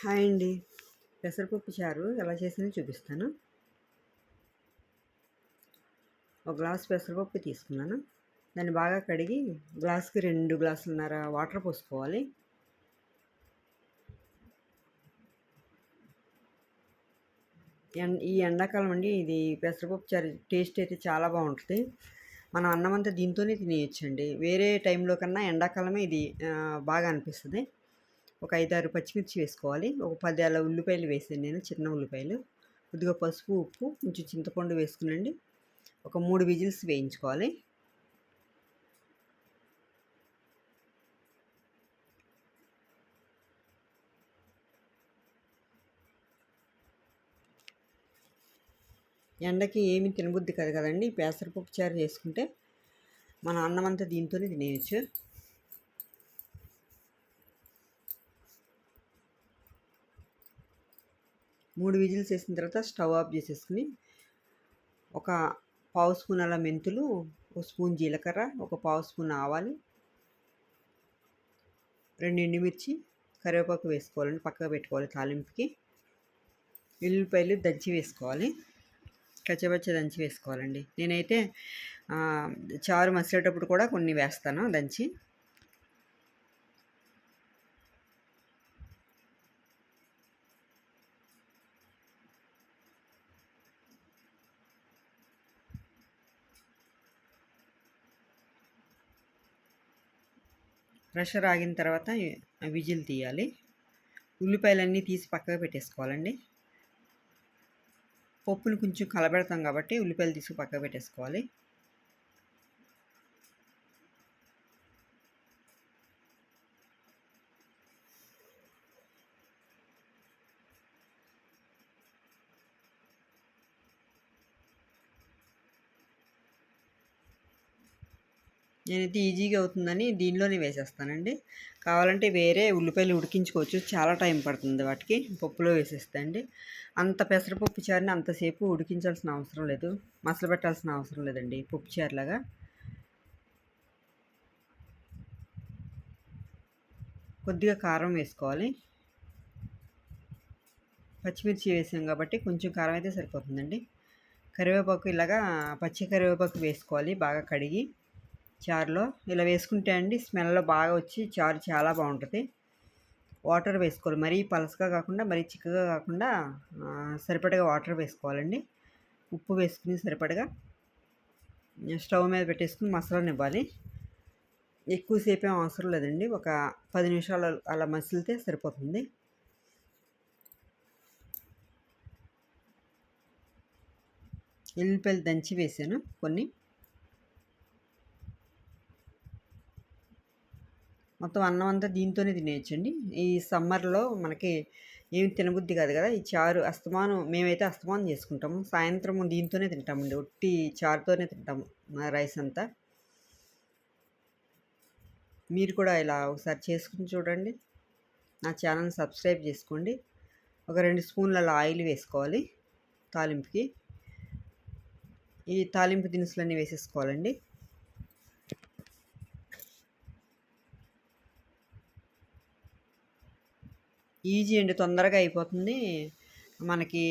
Hi అండి. పెసరపప్పు చారు ఎలా చేసిందో చూపిస్తాను. ఒక గ్లాస్ పెసరపప్పు తీసుకున్నాను. దాన్ని బాగా కడిగి గ్లాస్కి రెండు గ్లాసులున్నర వాటర్ పోసుకోవాలి. ఈ ఎండాకాలం అండి ఇది పెసరపప్పు చారు టేస్ట్ అయితే చాలా బాగుంటుంది. మనం అన్నం అంతా దీంతోనే తినేయచ్చండి. వేరే టైంలో కన్నా ఎండాకాలమే ఇది బాగా అనిపిస్తుంది. ఒక ఐదారు పచ్చిమిర్చి వేసుకోవాలి. ఒక పది అలా ఉల్లిపాయలు వేసాను నేను చిన్న ఉల్లిపాయలు. కొద్దిగా పసుపు ఉప్పు కొంచెం చింతపండు వేసుకునండి. ఒక మూడు విజిల్స్ వేయించుకోవాలి. ఎండకి ఏమి తినబుద్ధి కాదు కదండి పెసరపప్పు చారు చేసుకుంటే మన అన్నం అంతా దీంతోనే తినేయచ్చు. మూడు విజిల్స్ వేసిన తర్వాత స్టవ్ ఆఫ్ చేసేసుకుని ఒక పావు స్పూన్ అలా మెంతులు ఒక స్పూన్ జీలకర్ర ఒక పావు స్పూన్ ఆవాలు రెండు ఎండుమిర్చి కరివేపాకు వేసుకోవాలండి పక్కగా పెట్టుకోవాలి తాలింపుకి. ఎల్లుల్లిపాయలు దంచి వేసుకోవాలి కచ్చబచ్చ దంచి వేసుకోవాలండి. నేనైతే చారు మసిలేటప్పుడు కూడా కొన్ని వేస్తాను దంచి. ప్రెషర్ ఆగిన తర్వాత విజిల్ తీయాలి. ఉల్లిపాయలన్నీ తీసి పక్కగా పెట్టేసుకోవాలండి. పప్పును కొంచెం కలబెడతాం కాబట్టి ఉల్లిపాయలు తీసుకు పక్కకు పెట్టేసుకోవాలి. నేనైతే ఈజీగా అవుతుందని దీనిలోనే వేసేస్తానండి. కావాలంటే వేరే ఉల్లిపాయలు ఉడికించుకోవచ్చు. చాలా టైం పడుతుంది వాటికి. పప్పులో వేసేస్తే అండి. అంత పెసరపప్పు చారుని అంతసేపు ఉడికించాల్సిన అవసరం లేదు. మసలు పెట్టాల్సిన అవసరం లేదండి. పప్పు చారులాగా. కొద్దిగా కారం వేసుకోవాలి. పచ్చిమిర్చి వేసాం కాబట్టి కొంచెం కారం అయితే సరిపోతుందండి. కరివేపాకు ఇలాగా పచ్చి కరివేపాకు వేసుకోవాలి. బాగా కడిగి. చారులో ఇలా వేసుకుంటే అండి స్మెల్ బాగా వచ్చి చారు చాలా బాగుంటుంది. వాటర్ వేసుకోవాలి. మరీ పలసగా కాకుండా మరీ చిక్కగా కాకుండా సరిపడగా వాటర్ వేసుకోవాలండి. ఉప్పు వేసుకుని సరిపడగా స్టవ్ మీద పెట్టేసుకుని మసాలాని ఇవ్వాలి. ఎక్కువసేపు ఏం అవసరం లేదండి. ఒక పది నిమిషాలు అలా మసిలితే సరిపోతుంది. ఎల్లిపాయలు దంచి వేసాను కొన్ని. మొత్తం అన్నం అంతా దీంతోనే తినేయచ్చండి. ఈ సమ్మర్లో మనకి ఏమి తినబుద్ధి కాదు కదా ఈ చారు అస్తమానం మేమైతే అస్తమానం చేసుకుంటాము. సాయంత్రం దీంతోనే తింటామండి. ఒట్టి చారుతోనే తింటాము రైస్ అంతా. మీరు కూడా ఇలా ఒకసారి చేసుకుని చూడండి. నా ఛానల్ సబ్స్క్రైబ్ చేసుకోండి. ఒక రెండు స్పూన్ల ఆయిల్ వేసుకోవాలి తాలింపుకి. ఈ తాలింపు దినుసులన్నీ వేసేసుకోవాలండి. ఈజీ అండి తొందరగా అయిపోతుంది. మనకి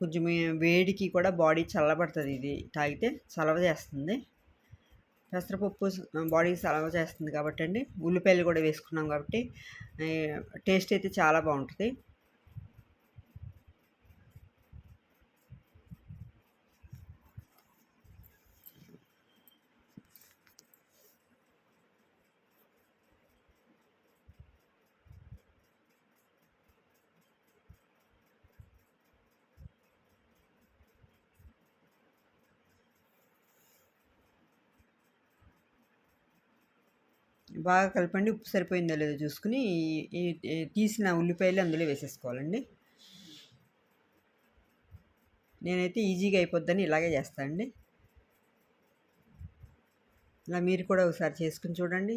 కొంచెం వేడికి కూడా బాడీ చల్లబడుతుంది ఇది. తాగితే చలవ చేస్తుంది. పెసరపప్పు బాడీకి చలవ చేస్తుంది కాబట్టి అండి. ఉల్లిపాయలు కూడా వేసుకున్నాం కాబట్టి టేస్ట్ అయితే చాలా బాగుంటుంది. బాగా కలపండి ఉప్పు సరిపోయిందో లేదో చూసుకుని ఈ తీసిన ఉల్లిపాయలు అందులో వేసేసుకోవాలండి. నేనైతే ఈజీగా అయిపోద్దని ఇలాగే చేస్తానండి ఇలా మీరు కూడా ఒకసారి చేసుకుని చూడండి.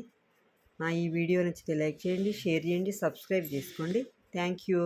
నా ఈ వీడియో నచ్చితే లైక్ చేయండి షేర్ చేయండి సబ్స్క్రైబ్ చేసుకోండి. Thank you.